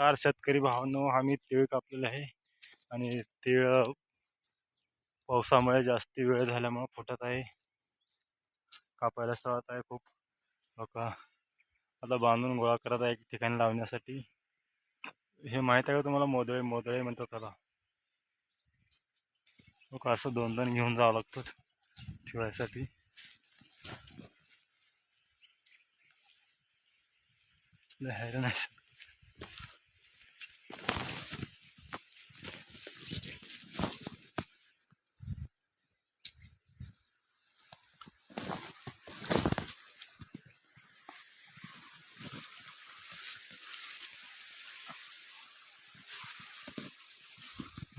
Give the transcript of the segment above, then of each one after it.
नमस्कार शेतकरी भावांनो आम्ही तीळ कापलेलं आहे आणि तीळ पावसामुळे जास्त वेळ झाल्यामुळं फुटत आहे कापायला सुरुवात आहे खूप लोक आता बांधून गोळा करत आहे ठिकाणी लावण्यासाठी हे माहीत आहे का तुम्हाला मोदळे मोदळे म्हणतात त्याला लोक असं दोन दोन घेऊन जावं लागतं ठेवायसाठी नाही आहे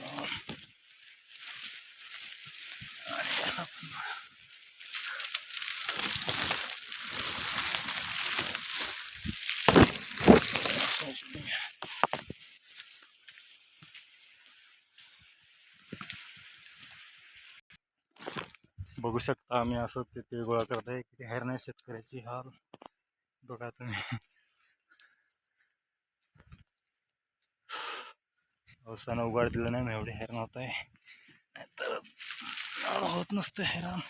बघू शकता आम्ही असं ते गोळा करताय किती हॅरनाय शेतकऱ्याची हाल बघा तुम्ही पावसानं उघड दिलं नाही एवढे हैराण होत आहे नाहीतर होत नसतं हैराण